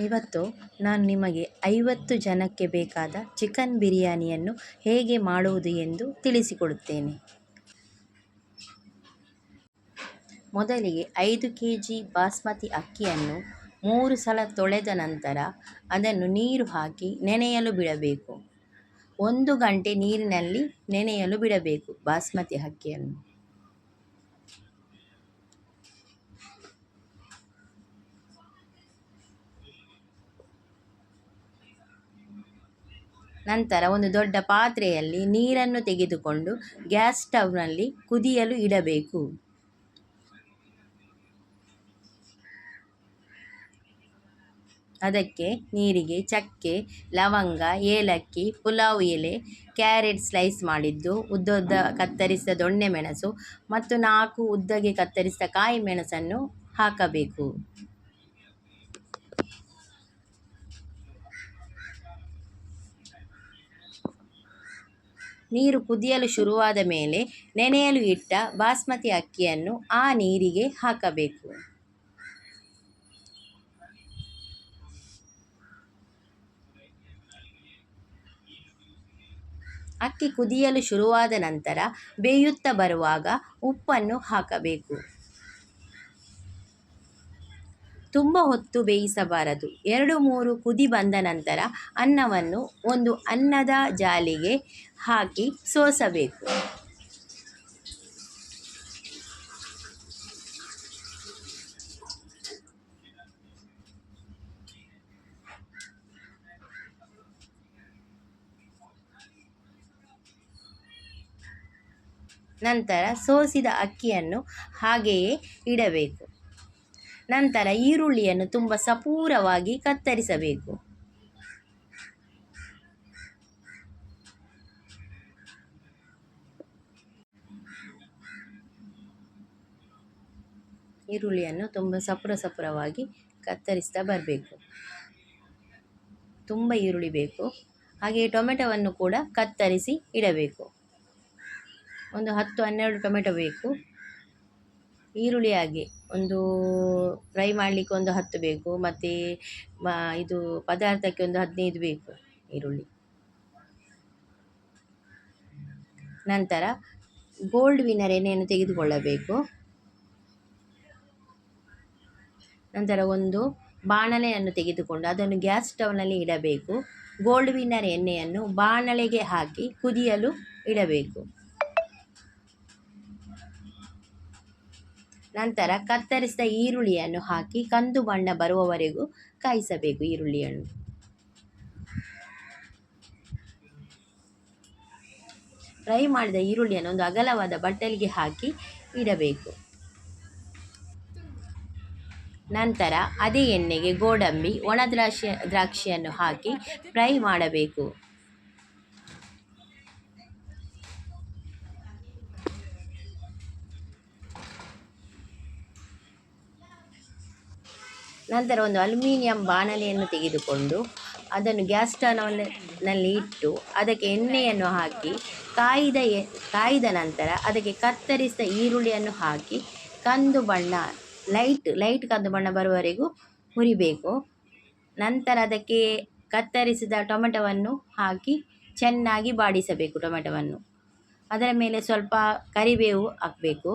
ಇವತ್ತು ನಾನು ನಿಮಗೆ ಐವತ್ತು ಜನಕ್ಕೆ ಬೇಕಾದ ಚಿಕನ್ ಬಿರಿಯಾನಿಯನ್ನು ಹೇಗೆ ಮಾಡುವುದು ಎಂದು ತಿಳಿಸಿಕೊಡುತ್ತೇನೆ. ಮೊದಲಿಗೆ ಐದು ಕೆ ಜಿ ಬಾಸ್ಮತಿ ಅಕ್ಕಿಯನ್ನು ಮೂರು ಸಲ ತೊಳೆದ ನಂತರ ಅದನ್ನು ನೀರು ಹಾಕಿ ನೆನೆಯಲು ಬಿಡಬೇಕು. ಒಂದು ಗಂಟೆ ನೀರಿನಲ್ಲಿ ನೆನೆಯಲು ಬಿಡಬೇಕು ಬಾಸ್ಮತಿ ಅಕ್ಕಿಯನ್ನು. ನಂತರ ಒಂದು ದೊಡ್ಡ ಪಾತ್ರೆಯಲ್ಲಿ ನೀರನ್ನು ತೆಗೆದುಕೊಂಡು ಗ್ಯಾಸ್ ಸ್ಟವ್ನಲ್ಲಿ ಕುದಿಯಲು ಇಡಬೇಕು. ಅದಕ್ಕೆ ನೀರಿಗೆ ಚಕ್ಕೆ, ಲವಂಗ, ಏಲಕ್ಕಿ, ಪುಲಾವ್ ಎಲೆ, ಕ್ಯಾರೆಟ್ ಸ್ಲೈಸ್ ಮಾಡಿದ್ದು ಉದ್ದ ಉದ್ದ ಕತ್ತರಿಸಿದ ದೊಣ್ಣೆ ಮೆಣಸು ಮತ್ತು ನಾಲ್ಕು ಉದ್ದಗೆ ಕತ್ತರಿಸಿದ ಕಾಯಿ ಮೆಣಸನ್ನು ಹಾಕಬೇಕು. ನೀರು ಕುದಿಯಲು ಶುರುವಾದ ಮೇಲೆ ನೆನೆಯಲು ಇಟ್ಟ ಬಾಸ್ಮತಿ ಅಕ್ಕಿಯನ್ನು ಆ ನೀರಿಗೆ ಹಾಕಬೇಕು. ಅಕ್ಕಿ ಕುದಿಯಲು ಶುರುವಾದ ನಂತರ ಬೇಯುತ್ತಾ ಬರುವಾಗ ಉಪ್ಪನ್ನು ಹಾಕಬೇಕು. ತುಂಬ ಹೊತ್ತು ಬೇಯಿಸಬಾರದು. ಎರಡು ಮೂರು ಕುದಿ ಬಂದ ನಂತರ ಅನ್ನವನ್ನು ಒಂದು ಅನ್ನದ ಜಾಲಿಗೆ ಹಾಕಿ ಸೋಸಬೇಕು. ನಂತರ ಸೋಸಿದ ಅಕ್ಕಿಯನ್ನು ಹಾಗೆಯೇ ಇಡಬೇಕು. ನಂತರ ಈರುಳ್ಳಿಯನ್ನು ತುಂಬ ಸಪೂರವಾಗಿ ಕತ್ತರಿಸಬೇಕು. ಈರುಳ್ಳಿಯನ್ನು ತುಂಬ ಸಪುರ ಸಪುರವಾಗಿ ಕತ್ತರಿಸ್ತಾ ಬರಬೇಕು. ತುಂಬ ಈರುಳ್ಳಿ ಬೇಕು. ಹಾಗೆಯೇ ಟೊಮೆಟೊವನ್ನು ಕೂಡ ಕತ್ತರಿಸಿ ಇಡಬೇಕು. ಒಂದು ಹತ್ತು ಹನ್ನೆರಡು ಟೊಮೆಟೊ ಬೇಕು. ಈರುಳ್ಳಿ ಹಾಗೆ ಒಂದು ಫ್ರೈ ಮಾಡಲಿಕ್ಕೆ ಒಂದು ಹತ್ತು ಬೇಕು, ಮತ್ತು ಇದು ಪದಾರ್ಥಕ್ಕೆ ಒಂದು ಹದಿನೈದು ಬೇಕು ಈರುಳ್ಳಿ. ನಂತರ ಗೋಲ್ಡ್ ವಿನರ್ ಎಣ್ಣೆಯನ್ನು ತೆಗೆದುಕೊಳ್ಳಬೇಕು? ನಂತರ ಒಂದು ಬಾಣಲೆಯನ್ನು ತೆಗೆದುಕೊಂಡು ಅದನ್ನು ಗ್ಯಾಸ್ ಸ್ಟವ್ನಲ್ಲಿ ಇಡಬೇಕು. ಗೋಲ್ಡ್ ವಿನ್ನರ್ ಎಣ್ಣೆಯನ್ನು ಬಾಣಲೆಗೆ ಹಾಕಿ ಕುದಿಯಲು ಇಡಬೇಕು. ನಂತರ ಕತ್ತರಿಸಿದ ಈರುಳ್ಳಿಯನ್ನು ಹಾಕಿ ಕಂದು ಬಣ್ಣ ಬರುವವರೆಗೂ ಕಾಯಿಸಬೇಕು ಈರುಳ್ಳಿಯನ್ನು. ಫ್ರೈ ಮಾಡಿದ ಈರುಳ್ಳಿಯನ್ನು ಒಂದು ಅಗಲವಾದ ಬಟ್ಟಲಿಗೆ ಹಾಕಿ ಇಡಬೇಕು. ನಂತರ ಅದೇ ಎಣ್ಣೆಗೆ ಗೋಡಂಬಿ ಒಣ ದ್ರಾಕ್ಷಿ ದ್ರಾಕ್ಷಿಯನ್ನು ಹಾಕಿ ಫ್ರೈ ಮಾಡಬೇಕು. ನಂತರ ಒಂದು ಅಲ್ಯೂಮಿನಿಯಂ ಬಾಣಲೆಯನ್ನು ತೆಗೆದುಕೊಂಡು ಅದನ್ನು ಗ್ಯಾಸ್ ಸ್ಟವ್ನಲ್ಲಿ ಇಟ್ಟು ಅದಕ್ಕೆ ಎಣ್ಣೆಯನ್ನು ಹಾಕಿ, ಕಾಯ್ದ ಎ, ಕಾಯ್ದ ನಂತರ ಅದಕ್ಕೆ ಕತ್ತರಿಸಿದ ಈರುಳ್ಳಿಯನ್ನು ಹಾಕಿ, ಕಂದು ಬಣ್ಣ ಲೈಟ್ ಲೈಟ್ ಕಂದು ಬಣ್ಣ ಬರುವವರೆಗೂ ಹುರಿಬೇಕು. ನಂತರ ಅದಕ್ಕೆ ಕತ್ತರಿಸಿದ ಟೊಮೆಟೊವನ್ನು ಹಾಕಿ ಚೆನ್ನಾಗಿ ಬಾಡಿಸಬೇಕು ಟೊಮೆಟೊವನ್ನು. ಅದರ ಮೇಲೆ ಸ್ವಲ್ಪ ಕರಿಬೇವು ಹಾಕಬೇಕು.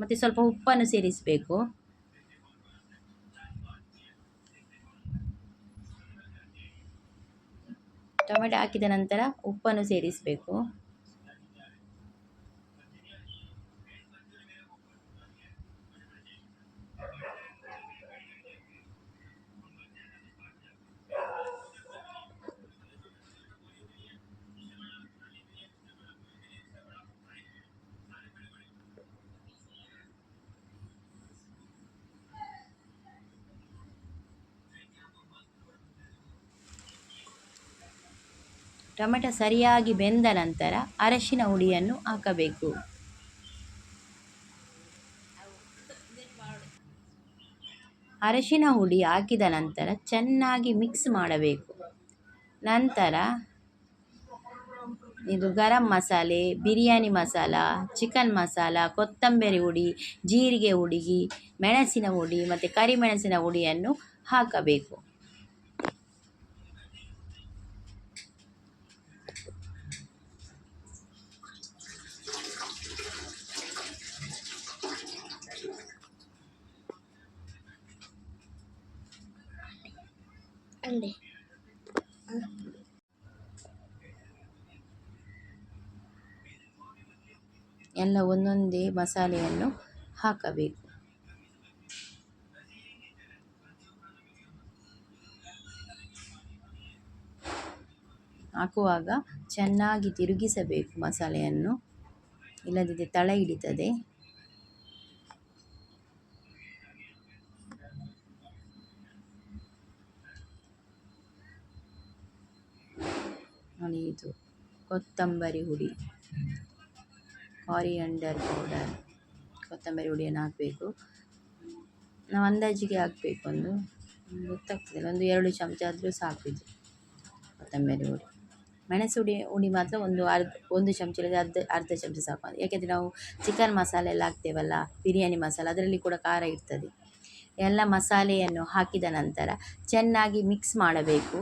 ಮತ್ತು ಸ್ವಲ್ಪ ಉಪ್ಪನ್ನು ಸೇರಿಸಬೇಕು. ಟೊಮೆಟೊ ಹಾಕಿದ ನಂತರ ಉಪ್ಪನ್ನು ಸೇರಿಸಬೇಕು. ಟೊಮೆಟೊ ಸರಿಯಾಗಿ ಬೆಂದ ನಂತರ ಅರಶಿನ ಹುಡಿಯನ್ನು ಹಾಕಬೇಕು. ಅರಶಿನ ಹುಡಿ ಹಾಕಿದ ನಂತರ ಚೆನ್ನಾಗಿ ಮಿಕ್ಸ್ ಮಾಡಬೇಕು. ನಂತರ ಇದು ಗರಂ ಮಸಾಲೆ, ಬಿರಿಯಾನಿ ಮಸಾಲ, ಚಿಕನ್ ಮಸಾಲ, ಕೊತ್ತಂಬರಿ ಹುಡಿ ಜೀರಿಗೆ ಹುಡಿ ಮೆಣಸಿನ ಹುಡಿ ಮತ್ತು ಕರಿಮೆಣಸಿನ ಹುಡಿಯನ್ನು ಹಾಕಬೇಕು. ಎಲ್ಲ ಒಂದೊಂದೇ ಮಸಾಲೆಯನ್ನು ಹಾಕಬೇಕು. ಹಾಕುವಾಗ ಚೆನ್ನಾಗಿ ತಿರುಗಿಸಬೇಕು ಮಸಾಲೆಯನ್ನು. ಇಲ್ಲದಿದ್ದರೆ ತಳ ಹಿಡಿತದೆ. ಇದು ಕೊತ್ತಂಬರಿ ಹುಡಿ. ಕಾರಿಯಂಡರ್ ಪೌಡರ್ ಕೊತ್ತಂಬರಿ ಹುಡಿಯನ್ನು ಹಾಕಬೇಕು. ನಾವು ಅಂದಾಜಿಗೆ ಹಾಕಬೇಕು ಒಂದು, ಗೊತ್ತಾಗ್ತದೆ, ಒಂದು ಎರಡು ಚಮಚ ಆದರೂ ಸಾಕು ಕೊತ್ತಂಬರಿ ಹುಡಿ ಮೆಣಸು ಹುಡಿ ಹುಡಿ ಮಾತ್ರ ಒಂದು ಅರ್ಧ, ಒಂದು ಚಮಚ ಇಲ್ಲದೆ ಅರ್ಧ ಅರ್ಧ ಚಮಚ ಸಾಕು. ಯಾಕೆಂದರೆ ನಾವು ಚಿಕನ್ ಮಸಾಲೆ ಎಲ್ಲ ಹಾಕ್ತೇವಲ್ಲ, ಬಿರಿಯಾನಿ ಮಸಾಲೆ, ಅದರಲ್ಲಿ ಕೂಡ ಖಾರ ಇರ್ತದೆ. ಎಲ್ಲ ಮಸಾಲೆಯನ್ನು ಹಾಕಿದ ನಂತರ ಚೆನ್ನಾಗಿ ಮಿಕ್ಸ್ ಮಾಡಬೇಕು.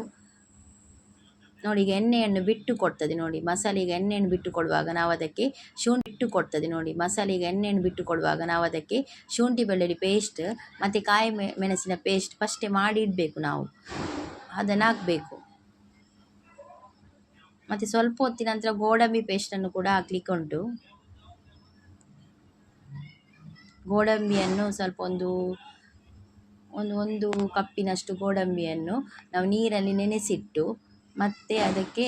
ನೋಡಿ, ಈಗ ಎಣ್ಣೆಯನ್ನು ಬಿಟ್ಟು ಕೊಡ್ತದೆ ನೋಡಿ. ಮಸಾಲೆಗೆ ಎಣ್ಣೆಯನ್ನು ಬಿಟ್ಟು ಕೊಡುವಾಗ ನಾವು ಅದಕ್ಕೆ ಶುಂಠಿ ಬಿಟ್ಟು ಕೊಡ್ತದೆ ನೋಡಿ. ಮಸಾಲೆಗೆ ಎಣ್ಣೆಯನ್ನು ಬಿಟ್ಟು ಕೊಡುವಾಗ ನಾವು ಅದಕ್ಕೆ ಶುಂಠಿ ಬೆಳ್ಳುಳ್ಳಿ ಪೇಸ್ಟ್ ಮತ್ತು ಕಾಯಿ ಮೆಣಸಿನ ಪೇಸ್ಟ್ ಫಸ್ಟೇ ಮಾಡಿ ಇಡಬೇಕು ನಾವು. ಅದನ್ನು ಹಾಕಬೇಕು. ಮತ್ತು ಸ್ವಲ್ಪ ಹೊತ್ತಿನ ನಂತರ ಗೋಡಂಬಿ ಪೇಸ್ಟನ್ನು ಕೂಡ ಹಾಕ್ಲಿಕ್ಕೆ ಉಂಟು. ಗೋಡಂಬಿಯನ್ನು ಸ್ವಲ್ಪ ಒಂದು ಒಂದು ಒಂದು ಕಪ್ಪಿನಷ್ಟು ಗೋಡಂಬಿಯನ್ನು ನಾವು ನೀರಲ್ಲಿ ನೆನೆಸಿಟ್ಟು ಮತ್ತು ಅದಕ್ಕೆ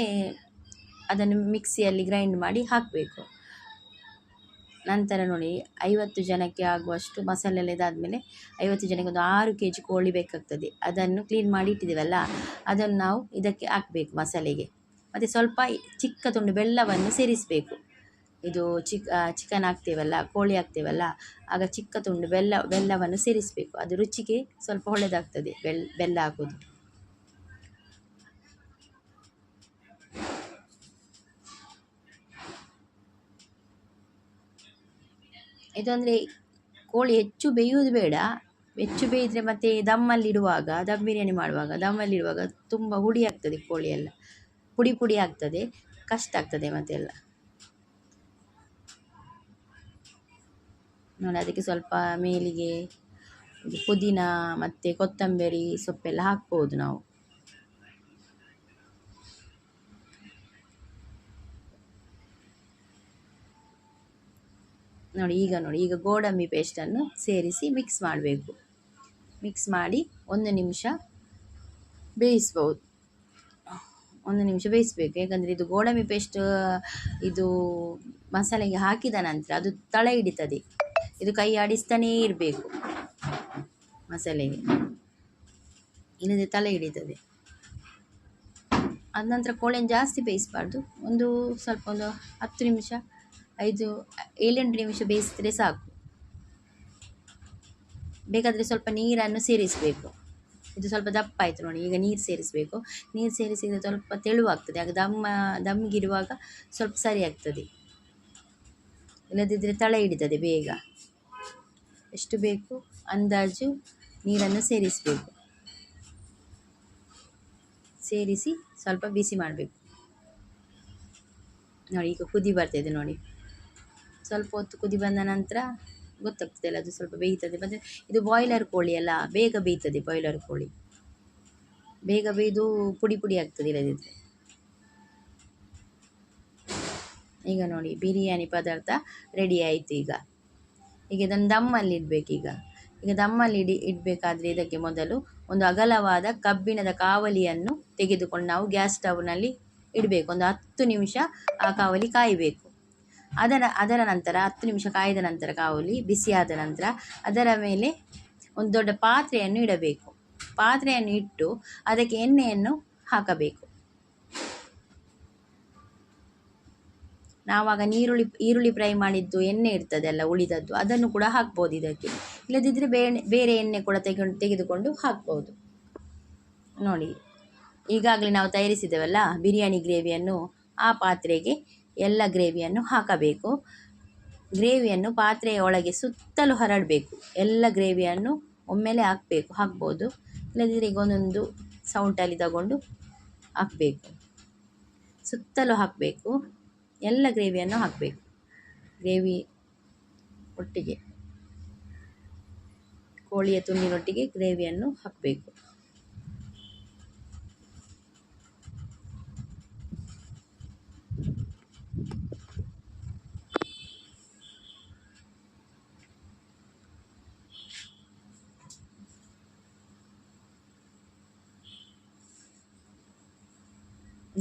ಅದನ್ನು ಮಿಕ್ಸಿಯಲ್ಲಿ ಗ್ರೈಂಡ್ ಮಾಡಿ ಹಾಕಬೇಕು. ನಂತರ ನೋಡಿ, ಐವತ್ತು ಜನಕ್ಕೆ ಆಗುವಷ್ಟು ಮಸಾಲೆ ಎಲ್ಲ ಇದಾದಮೇಲೆ ಐವತ್ತು ಜನಕ್ಕೆ ಒಂದು ಆರು ಕೆ ಜಿ ಕೋಳಿ ಬೇಕಾಗ್ತದೆ. ಅದನ್ನು ಕ್ಲೀನ್ ಮಾಡಿ ಇಟ್ಟಿದ್ದೀವಲ್ಲ, ಅದನ್ನು ನಾವು ಇದಕ್ಕೆ ಹಾಕಬೇಕು ಮಸಾಲೆಗೆ. ಮತ್ತು ಸ್ವಲ್ಪ ಚಿಕ್ಕ ತುಂಡು ಬೆಲ್ಲವನ್ನು ಸೇರಿಸಬೇಕು. ಇದು ಚಿಕ್ ಚಿಕನ್ ಹಾಕ್ತೇವಲ್ಲ, ಕೋಳಿ ಹಾಕ್ತೇವಲ್ಲ, ಆಗ ಚಿಕ್ಕ ತುಂಡು ಬೆಲ್ಲ, ಬೆಲ್ಲವನ್ನು ಸೇರಿಸಬೇಕು. ಅದು ರುಚಿಗೆ ಸ್ವಲ್ಪ ಒಳ್ಳೆಯದಾಗ್ತದೆ ಬೆಲ್, ಬೆಲ್ಲ ಹಾಕೋದು. ಇದು ಅಂದರೆ ಕೋಳಿ ಹೆಚ್ಚು ಬೇಯುವುದು ಬೇಡ. ಹೆಚ್ಚು ಬೇಯಿದರೆ ದಮ್ಮಲ್ಲಿ ದಮ್ಮಲ್ಲಿಡುವಾಗ ದಮ್ ಬಿರಿಯಾನಿ ಮಾಡುವಾಗ ದಮ್ಮಲ್ಲಿಡುವಾಗ ತುಂಬ ಹುಡಿ ಆಗ್ತದೆ ಕೋಳಿ ಎಲ್ಲ ಪುಡಿ ಪುಡಿ ಆಗ್ತದೆ, ಕಷ್ಟ ಆಗ್ತದೆ ಮತ್ತೆಲ್ಲ. ನೋಡಿ, ಅದಕ್ಕೆ ಸ್ವಲ್ಪ ಮೇಲಿಗೆ ಪುದೀನ ಮತ್ತು ಕೊತ್ತಂಬರಿ ಸೊಪ್ಪೆಲ್ಲ ಹಾಕ್ಬೋದು ನಾವು. ನೋಡಿ, ಈಗ ನೋಡಿ, ಈಗ ಗೋಡಂಬಿ ಪೇಸ್ಟನ್ನು ಸೇರಿಸಿ ಮಿಕ್ಸ್ ಮಾಡಬೇಕು. ಮಿಕ್ಸ್ ಮಾಡಿ ಒಂದು ನಿಮಿಷ ಬೇಯಿಸ್ಬೋದು. ಒಂದು ನಿಮಿಷ ಬೇಯಿಸಬೇಕು. ಯಾಕಂದರೆ ಇದು ಗೋಡಂಬಿ ಪೇಸ್ಟ್, ಇದು ಮಸಾಲೆಗೆ ಹಾಕಿದ ನಂತರ ಅದು ತಳ ಹಿಡಿತದೆ. ಇದು ಕೈ ಆಡಿಸ್ತಾನೇ ಇರಬೇಕು ಮಸಾಲೆಗೆ. ಇಲ್ಲದೆ ತಲೆ ಹಿಡಿತದೆ. ಅದ ನಂತರ ಕೋಳಿಯನ್ನು ಜಾಸ್ತಿ ಬೇಯಿಸಬಾರ್ದು. ಒಂದು ಸ್ವಲ್ಪ ಒಂದು ಹತ್ತು ನಿಮಿಷ ಐದು, ಏಳೆಂಟು ನಿಮಿಷ ಬೇಯಿಸಿದರೆ ಸಾಕು. ಬೇಕಾದರೆ ಸ್ವಲ್ಪ ನೀರನ್ನು ಸೇರಿಸಬೇಕು. ಇದು ಸ್ವಲ್ಪ ದಪ್ಪ ಆಯಿತು ನೋಡಿ, ಈಗ ನೀರು ಸೇರಿಸಬೇಕು. ನೀರು ಸೇರಿಸಿದರೆ ಸ್ವಲ್ಪ ತೆಳುವಾಗ್ತದೆ, ಆಗ ದಮ್ಮ ದಮ್ಗಿರುವಾಗ ಸ್ವಲ್ಪ ಸರಿ ಆಗ್ತದೆ ಇಲ್ಲದಿದ್ದರೆ ತಳ ಹಿಡಿತದೆ ಬೇಗ. ಎಷ್ಟು ಬೇಕು, ಅಂದಾಜು ನೀರನ್ನು ಸೇರಿಸಬೇಕು. ಸೇರಿಸಿ ಸ್ವಲ್ಪ ಬಿಸಿ ಮಾಡಬೇಕು. ನೋಡಿ, ಈಗ ಕುದಿ ಬರ್ತಿದೆ ನೋಡಿ. ಸ್ವಲ್ಪ ಹೊತ್ತು ಕುದಿ ಬಂದ ನಂತರ ಗೊತ್ತಾಗ್ತದೆ ಅಲ್ಲ, ಅದು ಸ್ವಲ್ಪ ಬೇಯ್ತದೆ. ಮತ್ತು ಇದು ಬಾಯ್ಲರ್ ಕೋಳಿ ಅಲ್ಲ, ಬೇಗ ಬೇಯ್ತದೆ ಬಾಯ್ಲರ್ ಕೋಳಿ. ಬೇಗ ಬೇಯ್ದು ಪುಡಿ ಪುಡಿ ಆಗ್ತದೆ ಇಲ್ಲದಿದ್ದರೆ ಈಗ ನೋಡಿ, ಬಿರಿಯಾನಿ ಪದಾರ್ಥ ರೆಡಿ ಆಯಿತು ಈಗ. ಈಗ ಇದನ್ನು ದಮ್ಮಲ್ಲಿ ಇಡಬೇಕೀಗ ಈಗ. ದಮ್ಮಲ್ಲಿ ಇಡಿ, ಇಡಬೇಕಾದ್ರೆ ಇದಕ್ಕೆ ಮೊದಲು ಒಂದು ಅಗಲವಾದ ಕಬ್ಬಿಣದ ಕಾವಲಿಯನ್ನು ತೆಗೆದುಕೊಂಡು ನಾವು ಗ್ಯಾಸ್ ಸ್ಟವ್ನಲ್ಲಿ ಇಡಬೇಕು. ಒಂದು ಹತ್ತು ನಿಮಿಷ ಆ ಕಾವಲಿ ಕಾಯಬೇಕು. ಅದರ ಅದರ ನಂತರ, ಹತ್ತು ನಿಮಿಷ ಕಾಯ್ದ ನಂತರ ಕಾವಲಿ ಬಿಸಿಯಾದ ನಂತರ ಅದರ ಮೇಲೆ ಒಂದು ದೊಡ್ಡ ಪಾತ್ರೆಯನ್ನು ಇಡಬೇಕು. ಪಾತ್ರೆಯನ್ನು ಇಟ್ಟು ಅದಕ್ಕೆ ಎಣ್ಣೆಯನ್ನು ಹಾಕಬೇಕು. ನಾವಾಗ ನೀರುಳ್ಳಿ, ಈರುಳ್ಳಿ ಫ್ರೈ ಮಾಡಿದ್ದು ಎಣ್ಣೆ ಇರ್ತದಲ್ಲ ಉಳಿದದ್ದು, ಅದನ್ನು ಕೂಡ ಹಾಕ್ಬೋದು ಇದಕ್ಕೆ. ಇಲ್ಲದಿದ್ದರೆ ಬೇರೆ ಬೇರೆ ಎಣ್ಣೆ ಕೂಡ ತೆಗೆದು ತೆಗೆದುಕೊಂಡು ಹಾಕ್ಬೋದು. ನೋಡಿ, ಈಗಾಗಲೇ ನಾವು ತಯಾರಿಸಿದ್ದೇವಲ್ಲ ಬಿರಿಯಾನಿ ಗ್ರೇವಿಯನ್ನು ಆ ಪಾತ್ರೆಗೆ ಎಲ್ಲ ಗ್ರೇವಿಯನ್ನು ಹಾಕಬೇಕು. ಗ್ರೇವಿಯನ್ನು ಪಾತ್ರೆಯ ಒಳಗೆ ಸುತ್ತಲೂ ಹರಡಬೇಕು. ಎಲ್ಲ ಗ್ರೇವಿಯನ್ನು ಒಮ್ಮೆಲೆ ಹಾಕಬೇಕು, ಹಾಕ್ಬೋದು. ಇಲ್ಲದಿದ್ದರೆ ಈಗ ಒಂದೊಂದು ಸೌಂಟಲ್ಲಿ ತಗೊಂಡು ಹಾಕಬೇಕು. ಸುತ್ತಲೂ ಹಾಕಬೇಕು. ಎಲ್ಲ ಗ್ರೇವಿಯನ್ನು ಹಾಕಬೇಕು. ಗ್ರೇವಿ ಒಟ್ಟಿಗೆ, ಕೋಳಿಯ ತುಂಡಿನೊಟ್ಟಿಗೆ ಗ್ರೇವಿಯನ್ನು ಹಾಕಬೇಕು.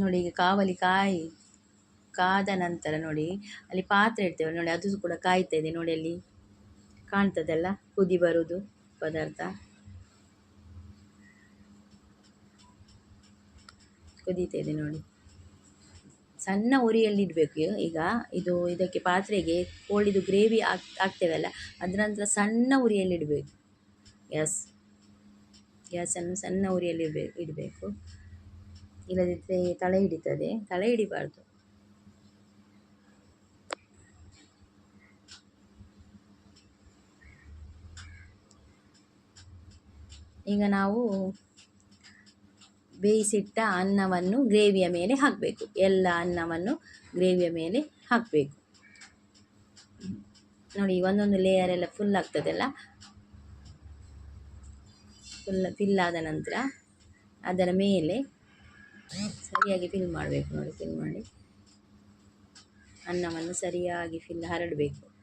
ನೋಡಿ ಈಗ ಕಾವಲಿ ಕಾಯಿ, ಕಾದ ನಂತರ ನೋಡಿ, ಅಲ್ಲಿ ಪಾತ್ರೆ ಇಡ್ತೇವೆ ನೋಡಿ, ಅದು ಕೂಡ ಕಾಯ್ತಾ ಇದೆ ನೋಡಿ ಅಲ್ಲಿ. ಕಾಣ್ತದಲ್ಲ? ಕುದಿ ಬರುವುದು ಪದಾರ್ಥ. ಕುದೀತಾ ಇದೆ ನೋಡಿ. ಸಣ್ಣ ಉರಿಯಲ್ಲಿ ಇಡಬೇಕು ಈಗ. ಇದು ಇದಕ್ಕೆ ಪಾತ್ರೆಗೆ ಕೋಳಿದು ಗ್ರೇವಿ ಹಾಕ್ ಹಾಕ್ತೇವಲ್ಲ ಅದರ ನಂತರ ಸಣ್ಣ ಉರಿಯಲ್ಲಿ ಇಡಬೇಕು. ಗ್ಯಾಸ್. ಗ್ಯಾಸನ್ನು ಸಣ್ಣ ಉರಿಯಲ್ಲಿ ಇಡಬೇಕು. ಇಲ್ಲದಿದ್ದರೆ ತಳೆ ಹಿಡಿತದೆ. ತಳೆ ಹಿಡಿಬಾರ್ದು. ಈಗ ನಾವು ಬೇಯಿಸಿಟ್ಟ ಅನ್ನವನ್ನು ಗ್ರೇವಿಯ ಮೇಲೆ ಹಾಕಬೇಕು. ಎಲ್ಲ ಅನ್ನವನ್ನು ಗ್ರೇವಿಯ ಮೇಲೆ ಹಾಕಬೇಕು. ನೋಡಿ ಒಂದೊಂದು ಲೇಯರ್ ಎಲ್ಲ ಫುಲ್ ಆಗ್ತದಲ್ಲ? ಫುಲ್ ಫಿಲ್ ನಂತರ ಅದರ ಮೇಲೆ ಸರಿಯಾಗಿ ಫಿಲ್ ಮಾಡಬೇಕು ನೋಡಿ ಫಿಲ್ ಮಾಡಿ. ಅನ್ನವನ್ನು ಸರಿಯಾಗಿ ಫಿಲ್ ಹರಡಬೇಕು.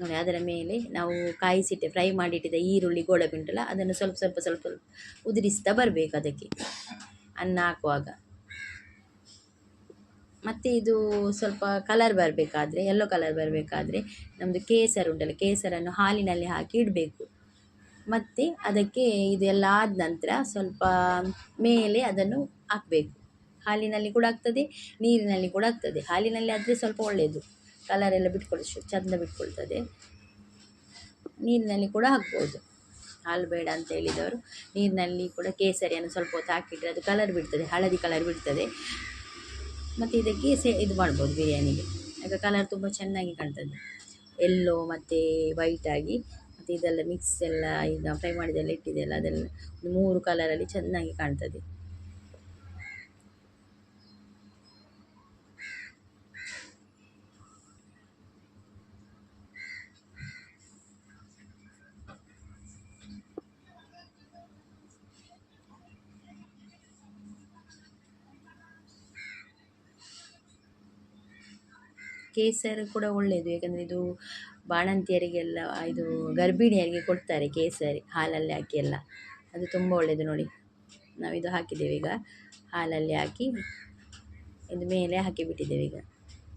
ನೋಡಿ, ಅದರ ಮೇಲೆ ನಾವು ಕಾಯಿಸಿಟ್ಟೆ ಫ್ರೈ ಮಾಡಿಟ್ಟಿದ್ದ ಈರುಳ್ಳಿ, ಗೋಡಂಬಿ ಉಂಟಲ್ಲ, ಅದನ್ನು ಸ್ವಲ್ಪ ಸ್ವಲ್ಪ ಸ್ವಲ್ಪ ಉದುರಿಸ್ತಾ ಬರಬೇಕು ಅದಕ್ಕೆ. ಅನ್ನ ಹಾಕುವಾಗ. ಮತ್ತು ಇದು ಸ್ವಲ್ಪ ಕಲರ್ ಬರಬೇಕಾದ್ರೆ ಎಲ್ಲೋ ಕಲರ್ ಬರಬೇಕಾದ್ರೆ ನಮ್ಮದು ಕೇಸರ ಉಂಟಲ್ಲ, ಕೇಸರನ್ನು ಹಾಲಿನಲ್ಲಿ ಹಾಕಿ ಇಡಬೇಕು. ಮತ್ತು ಅದಕ್ಕೆ ಇದೆಲ್ಲ ಆದ ನಂತರ ಸ್ವಲ್ಪ ಮೇಲೆ ಅದನ್ನು ಹಾಕಬೇಕು. ಹಾಲಿನಲ್ಲಿ ಕೂಡ ಆಗ್ತದೆ, ನೀರಿನಲ್ಲಿ ಕೂಡ ಆಗ್ತದೆ. ಹಾಲಿನಲ್ಲಿ ಆದರೆ ಸ್ವಲ್ಪ ಒಳ್ಳೆಯದು ಎಲ್ಲ ಬಿಟ್ಕೊಳ್ಳಿ ಚಂದ ಬಿಟ್ಕೊಳ್ತದೆ. ನೀರಿನಲ್ಲಿ ಕೂಡ ಹಾಕ್ಬೋದು. ಹಾಲು ಬೇಡ ಅಂತ ಹೇಳಿದವರು, ನೀರಿನಲ್ಲಿ ಕೂಡ ಕೇಸರಿಯನ್ನು ಸ್ವಲ್ಪ ಹೊತ್ತು ಹಾಕಿಟ್ಟರೆ ಅದು ಕಲರ್ ಬಿಡ್ತದೆ, ಹಳದಿ ಕಲರ್ ಬಿಡ್ತದೆ. ಮತ್ತು ಇದಕ್ಕೆ ಸೇ, ಇದು ಮಾಡ್ಬೋದು ಬಿರಿಯಾನಿಗೆ. ಆಗ ಕಲರ್ ತುಂಬ ಚೆನ್ನಾಗಿ ಕಾಣ್ತದೆ. ಎಲ್ಲೋ ಮತ್ತು ವೈಟಾಗಿ ಮತ್ತು ಇದೆಲ್ಲ ಮಿಕ್ಸ್ ಎಲ್ಲ ಈಗ ಫ್ರೈ ಮಾಡಿದೆಲ್ಲ ಇಟ್ಟಿದೆಯಲ್ಲ ಅದೆಲ್ಲ ಮೂರು ಕಲರಲ್ಲಿ ಚೆನ್ನಾಗಿ ಕಾಣ್ತದೆ. ಕೇಸರ ಕೂಡ ಒಳ್ಳೆಯದು ಯಾಕಂದರೆ ಇದು ಬಾಣಂತಿಯರಿಗೆಲ್ಲ, ಇದು ಗರ್ಭಿಣಿಯರಿಗೆ ಕೊಡ್ತಾರೆ ಕೇಸರಿ, ಹಾಲಲ್ಲಿ ಹಾಕಿ ಎಲ್ಲ. ಅದು ತುಂಬ ಒಳ್ಳೆಯದು ನೋಡಿ. ನಾವಿದು ಹಾಕಿದ್ದೇವೆ ಈಗ. ಹಾಲಲ್ಲಿ ಹಾಕಿ, ಇದು ಮೇಲೆ ಹಾಕಿಬಿಟ್ಟಿದ್ದೇವೆ ಈಗ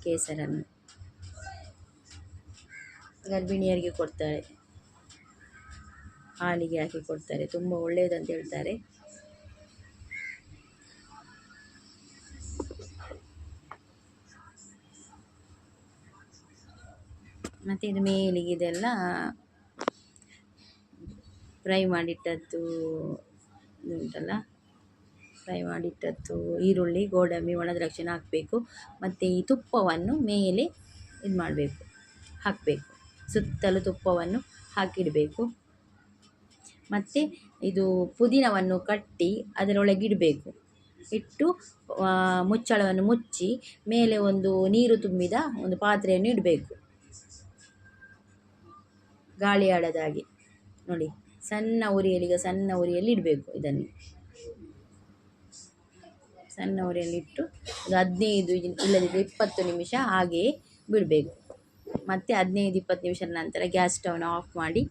ಕೇಸರನ್ನು. ಗರ್ಭಿಣಿಯರಿಗೆ ಕೊಡ್ತಾರೆ. ಹಾಲಿಗೆ ಹಾಕಿ ಕೊಡ್ತಾರೆ. ತುಂಬ ಒಳ್ಳೆಯದಂತ ಹೇಳ್ತಾರೆ. ಮತ್ತು ಇದು ಮೇಲಿಗೆ ಇದೆಲ್ಲ ಫ್ರೈ ಮಾಡಿಟ್ಟದ್ದು ಇದು ಉಂಟಲ್ಲ? ಫ್ರೈ ಮಾಡಿಟ್ಟದ್ದು ಈರುಳ್ಳಿ, ಗೋಡಂಬಿ ಒಣದ್ರಾಕ್ಷಿನ ಹಾಕಬೇಕು. ಮತ್ತು ಈ ತುಪ್ಪವನ್ನು ಮೇಲೆ ಇದು ಮಾಡಬೇಕು, ಹಾಕಬೇಕು. ಸುತ್ತಲೂ ತುಪ್ಪವನ್ನು ಹಾಕಿಡಬೇಕು. ಮತ್ತು ಇದು ಪುದೀನವನ್ನು ಕಟ್ಟಿ ಅದರೊಳಗೆ ಇಡಬೇಕು. ಇಟ್ಟು ಮುಚ್ಚಳವನ್ನು ಮುಚ್ಚಿ ಮೇಲೆ ಒಂದು ನೀರು ತುಂಬಿದ ಒಂದು ಪಾತ್ರೆಯನ್ನು ಇಡಬೇಕು. ಗಾಳಿ ಆಡದ ಹಾಗೆ. ನೋಡಿ, ಸಣ್ಣ ಉರಿಯಲ್ಲಿ, ಈಗ ಸಣ್ಣ ಉರಿಯಲ್ಲಿ ಇಡಬೇಕು ಇದನ್ನು. ಸಣ್ಣ ಉರಿಯಲ್ಲಿ ಇಟ್ಟು ಒಂದು ಹದಿನೈದು ಇಲ್ಲದಿದ್ದರೆ ಇಪ್ಪತ್ತು ನಿಮಿಷ ಹಾಗೆಯೇ ಬಿಡಬೇಕು. ಮತ್ತು ಹದಿನೈದು, ಇಪ್ಪತ್ತು ನಿಮಿಷದ ನಂತರ ಗ್ಯಾಸ್ ಸ್ಟವ್ನ ಆಫ್ ಮಾಡಿ,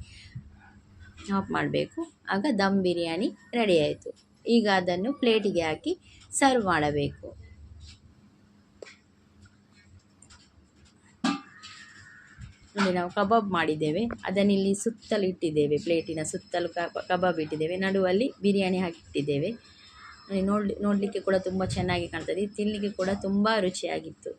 ಆಫ್ ಮಾಡಬೇಕು. ಆಗ ದಮ್ ಬಿರಿಯಾನಿ ರೆಡಿ ಆಯಿತು. ಈಗ ಅದನ್ನು ಪ್ಲೇಟಿಗೆ ಹಾಕಿ ಸರ್ವ್ ಮಾಡಬೇಕು. ನೋಡಿ ನಾವು ಕಬಾಬ್ ಮಾಡಿದ್ದೇವೆ. ಅದನ್ನಿಲ್ಲಿ ಸುತ್ತಲೂ ಇಟ್ಟಿದ್ದೇವೆ. ಪ್ಲೇಟಿನ ಸುತ್ತಲೂ ಕಬಾಬ್ ಇಟ್ಟಿದ್ದೇವೆ. ನಡುವಲ್ಲಿ ಬಿರಿಯಾನಿ ಹಾಕಿಟ್ಟಿದ್ದೇವೆ. ನೋಡಿ ನೋಡಲಿಕ್ಕೆ ಕೂಡ ತುಂಬ ಚೆನ್ನಾಗಿ ಕಾಣ್ತದೆ. ತಿನ್ನಲಿಕ್ಕೆ ಕೂಡ ತುಂಬ ರುಚಿಯಾಗಿತ್ತು.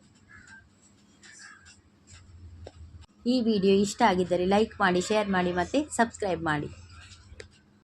ಈ ವಿಡಿಯೋ ಇಷ್ಟ ಆಗಿದ್ದರೆ ಲೈಕ್ ಮಾಡಿ, ಶೇರ್ ಮಾಡಿ ಮತ್ತು ಸಬ್ಸ್ಕ್ರೈಬ್ ಮಾಡಿ.